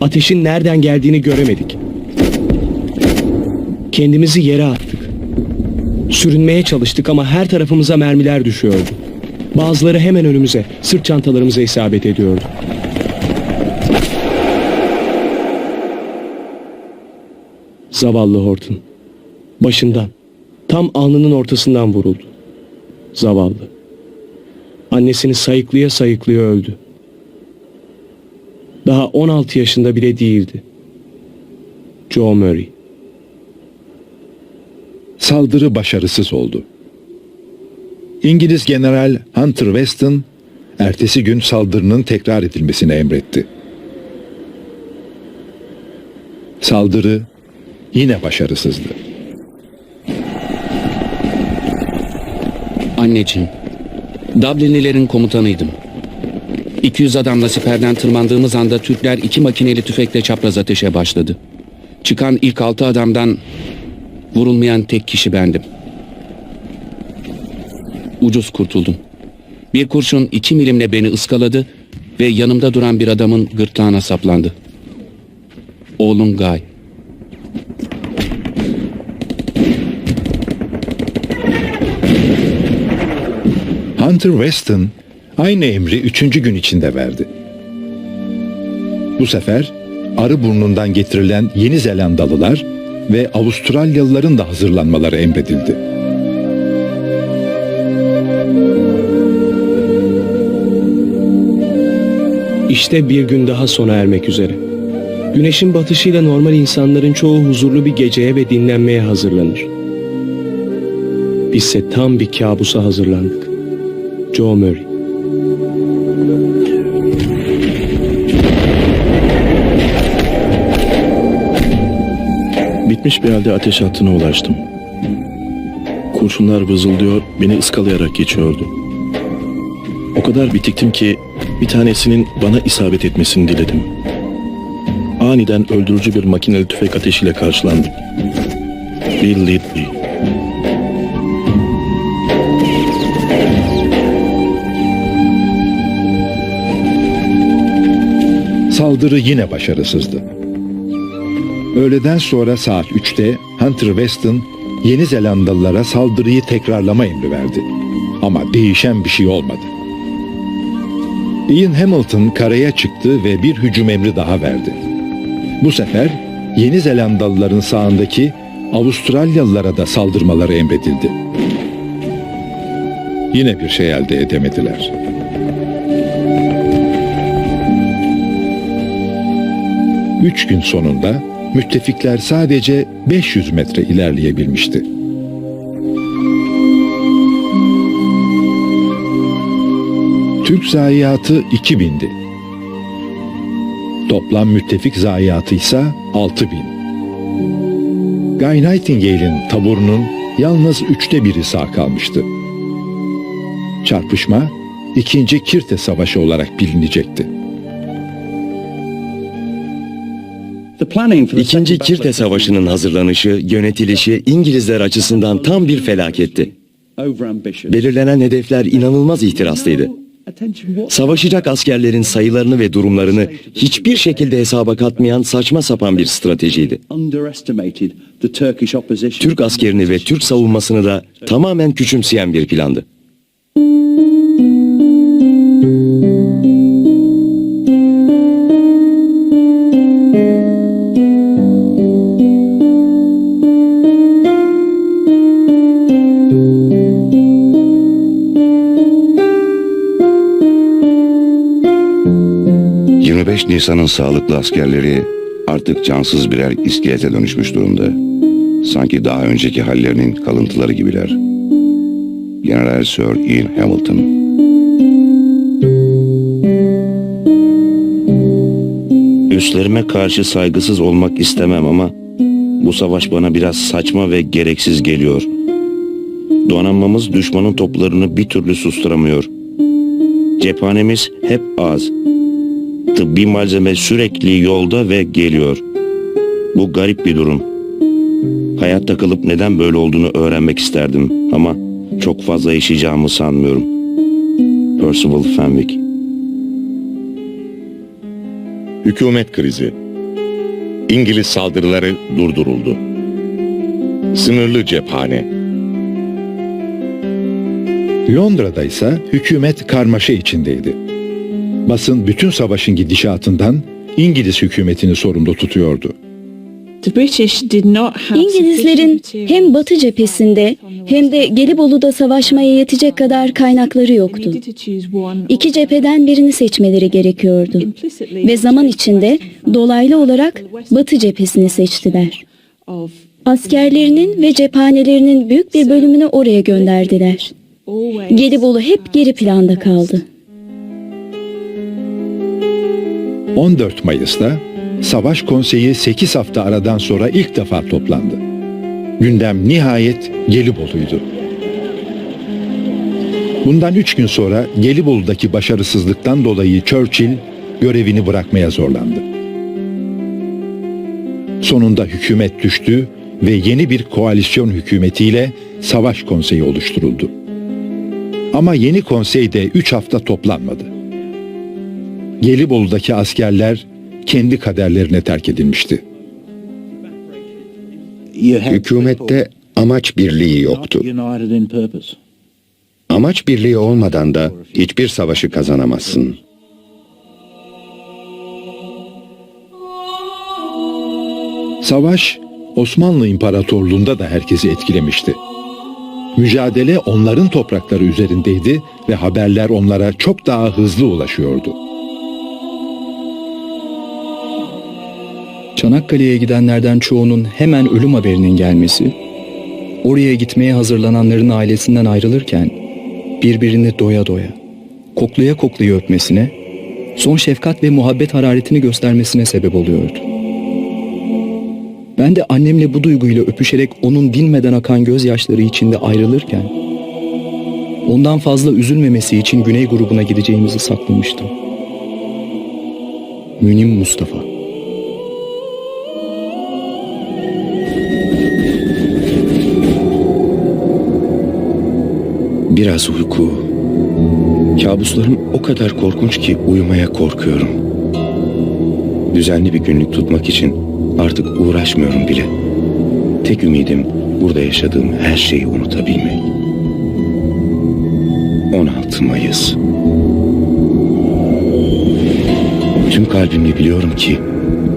Ateşin nereden geldiğini göremedik. Kendimizi yere attık. Sürünmeye çalıştık ama her tarafımıza mermiler düşüyordu. Bazıları hemen önümüze, sırt çantalarımıza isabet ediyordu. Zavallı Horton. Başından, tam alnının ortasından vuruldu. Zavallı. Annesini sayıklaya sayıklaya öldü. Daha 16 yaşında bile değildi. Joe Murray. Saldırı başarısız oldu. İngiliz General Hunter Weston ertesi gün saldırının tekrar edilmesini emretti. Saldırı yine başarısızdı. Anneciğim, Dublinlilerin komutanıydım. 200 adamla siperden tırmandığımız anda Türkler iki makineli tüfekle çapraz ateşe başladı. Çıkan ilk altı adamdan vurulmayan tek kişi bendim. Ucuz kurtuldum. Bir kurşun iki milimle beni ıskaladı ve yanımda duran bir adamın gırtlağına saplandı. Oğlum Guy. Hunter Weston aynı emri üçüncü gün içinde verdi. Bu sefer arı burnundan getirilen Yeni Zelandalılar ve Avustralyalıların da hazırlanmaları emredildi. İşte bir gün daha sona ermek üzere. Güneşin batışıyla normal insanların çoğu huzurlu bir geceye ve dinlenmeye hazırlanır. Bizse tam bir kabusa hazırlandık. Joe Murray. Bitmiş bir halde ateş hattına ulaştım. Kurşunlar vızıldıyor, beni ıskalayarak geçiyordu. O kadar bitiktim ki bir tanesinin bana isabet etmesini diledim. Aniden öldürücü bir makineli tüfek ateşiyle karşılandım. Bill Lidley. Saldırı yine başarısızdı. Öğleden sonra saat 3'te Hunter Weston Yeni Zelandalılara saldırıyı tekrarlama emri verdi. Ama değişen bir şey olmadı. Ian Hamilton karaya çıktı ve bir hücum emri daha verdi. Bu sefer Yeni Zelandalıların sağındaki Avustralyalılara da saldırmaları emredildi. Yine bir şey elde edemediler. Üç gün sonunda müttefikler sadece 500 metre ilerleyebilmişti. Türk zayiatı 2000'di. Toplam müttefik zayiatı ise 6000. Guy Nightingale'in taburunun yalnız üçte biri sağ kalmıştı. Çarpışma ikinci Kirte Savaşı olarak bilinecekti. İkinci Kirte Savaşı'nın hazırlanışı, yönetilişi İngilizler açısından tam bir felaketti. Belirlenen hedefler inanılmaz ihtiraslıydı. Savaşacak askerlerin sayılarını ve durumlarını hiçbir şekilde hesaba katmayan saçma sapan bir stratejiydi. Türk askerini ve Türk savunmasını da tamamen küçümseyen bir plandı. 25 Nisan'ın sağlıklı askerleri artık cansız birer iskelete dönüşmüş durumda. Sanki daha önceki hallerinin kalıntıları gibiler. General Sir Ian Hamilton. Üstlerime karşı saygısız olmak istemem ama bu savaş bana biraz saçma ve gereksiz geliyor. Donanmamız düşmanın toplarını bir türlü susturamıyor. Cephanemiz hep az. Tıbbi malzeme sürekli yolda ve geliyor. Bu garip bir durum. Hayatta kalıp neden böyle olduğunu öğrenmek isterdim ama çok fazla yaşayacağımı sanmıyorum. Percival Fenwick Hükümet krizi. İngiliz saldırıları durduruldu. Sınırlı cephane. Londra'da ise hükümet karmaşa içindeydi. Basın bütün savaşın gidişatından İngiliz hükümetini sorumlu tutuyordu. İngilizlerin hem Batı cephesinde hem de Gelibolu'da savaşmaya yetecek kadar kaynakları yoktu. İki cepheden birini seçmeleri gerekiyordu. Ve zaman içinde dolaylı olarak Batı cephesini seçtiler. Askerlerinin ve cephanelerinin büyük bir bölümünü oraya gönderdiler. Gelibolu hep geri planda kaldı. 14 Mayıs'ta Savaş Konseyi 8 hafta aradan sonra ilk defa toplandı. Gündem nihayet Gelibolu'ydu. Bundan 3 gün sonra Gelibolu'daki başarısızlıktan dolayı Churchill görevini bırakmaya zorlandı. Sonunda hükümet düştü ve yeni bir koalisyon hükümetiyle Savaş Konseyi oluşturuldu. Ama yeni konseyde 3 hafta toplanmadı. Gelibolu'daki askerler kendi kaderlerine terk edilmişti. Hükümette amaç birliği yoktu. Amaç birliği olmadan da hiçbir savaşı kazanamazsın. Savaş Osmanlı İmparatorluğu'nda da herkesi etkilemişti. Mücadele onların toprakları üzerindeydi ve haberler onlara çok daha hızlı ulaşıyordu. Çanakkale'ye gidenlerden çoğunun hemen ölüm haberinin gelmesi, oraya gitmeye hazırlananların ailesinden ayrılırken birbirini doya doya, koklaya koklaya öpmesine, son şefkat ve muhabbet hararetini göstermesine sebep oluyordu. Ben de annemle bu duyguyla öpüşerek onun dinmeden akan gözyaşları içinde ayrılırken, ondan fazla üzülmemesi için Güney grubuna gideceğimizi saklamıştım. Münim Mustafa Biraz uyku. Kabuslarım o kadar korkunç ki uyumaya korkuyorum. Düzenli bir günlük tutmak için artık uğraşmıyorum bile. Tek ümidim burada yaşadığım her şeyi unutabilmek. 16 Mayıs. Tüm kalbimle biliyorum ki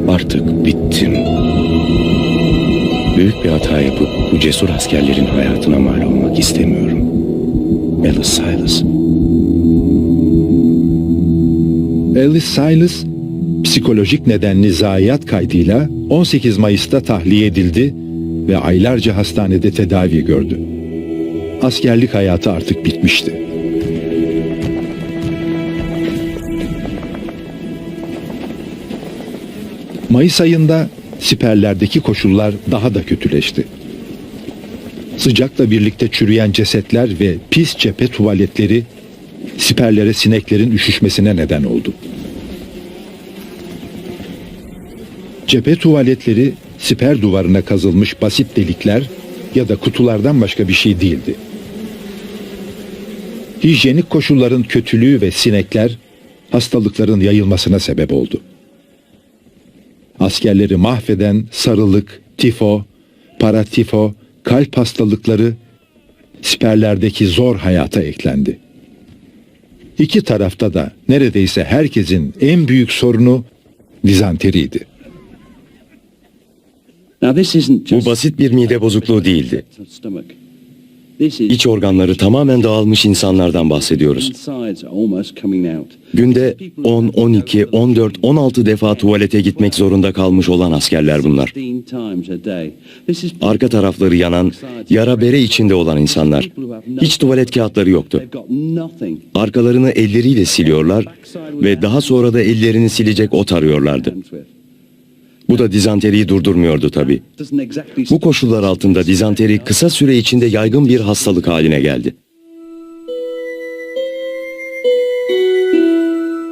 artık bittim. Büyük bir hata yapıp bu cesur askerlerin hayatına mal olmak istemiyorum. Alice Silas. Ellis Silas psikolojik nedenli zayiat kaydıyla 18 Mayıs'ta tahliye edildi ve aylarca hastanede tedavi gördü. Askerlik hayatı artık bitmişti. Mayıs ayında siperlerdeki koşullar daha da kötüleşti. Sıcakla birlikte çürüyen cesetler ve pis cephe tuvaletleri siperlere sineklerin üşüşmesine neden oldu. Cephe tuvaletleri siper duvarına kazılmış basit delikler ya da kutulardan başka bir şey değildi. Hijyenik koşulların kötülüğü ve sinekler hastalıkların yayılmasına sebep oldu. Askerleri mahveden sarılık, tifo, paratifo, kalp hastalıkları siperlerdeki zor hayata eklendi. İki tarafta da neredeyse herkesin en büyük sorunu dizanteriydi. Bu basit bir mide bozukluğu değildi. İç organları tamamen dağılmış insanlardan bahsediyoruz. Günde 10, 12, 14, 16 defa tuvalete gitmek zorunda kalmış olan askerler bunlar. Arka tarafları yanan, yara bere içinde olan insanlar. Hiç tuvalet kağıtları yoktu. Arkalarını elleriyle siliyorlar ve daha sonra da ellerini silecek ot arıyorlardı. Bu da dizanteriyi durdurmuyordu tabii. Bu koşullar altında dizanteri kısa süre içinde yaygın bir hastalık haline geldi.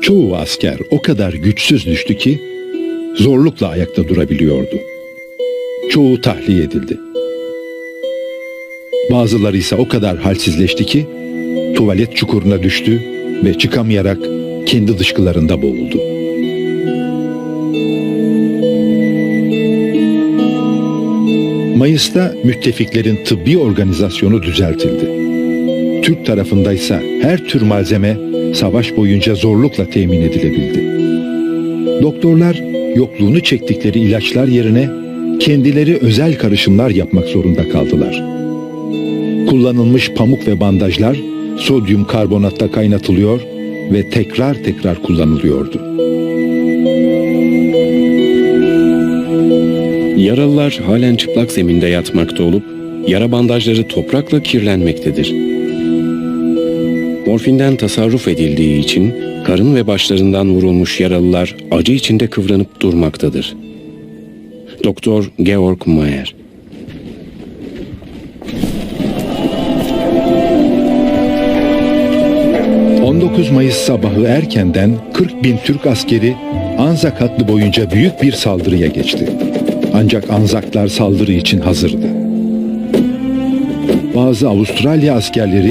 Çoğu asker o kadar güçsüz düştü ki zorlukla ayakta durabiliyordu. Çoğu tahliye edildi. Bazıları ise o kadar halsizleşti ki tuvalet çukuruna düştü ve çıkamayarak kendi dışkılarında boğuldu. Mayıs'ta müttefiklerin tıbbi organizasyonu düzeltildi. Türk tarafındaysa her tür malzeme savaş boyunca zorlukla temin edilebildi. Doktorlar yokluğunu çektikleri ilaçlar yerine kendileri özel karışımlar yapmak zorunda kaldılar. Kullanılmış pamuk ve bandajlar sodyum karbonatta kaynatılıyor ve tekrar tekrar kullanılıyordu. Yaralılar halen çıplak zeminde yatmakta olup yara bandajları toprakla kirlenmektedir. Morfinden tasarruf edildiği için karın ve başlarından vurulmuş yaralılar acı içinde kıvranıp durmaktadır. Doktor Georg Mayer 19 Mayıs sabahı erkenden 40 bin Türk askeri Anzak hattı boyunca büyük bir saldırıya geçti. Ancak Anzaklar saldırı için hazırdı. Bazı Avustralya askerleri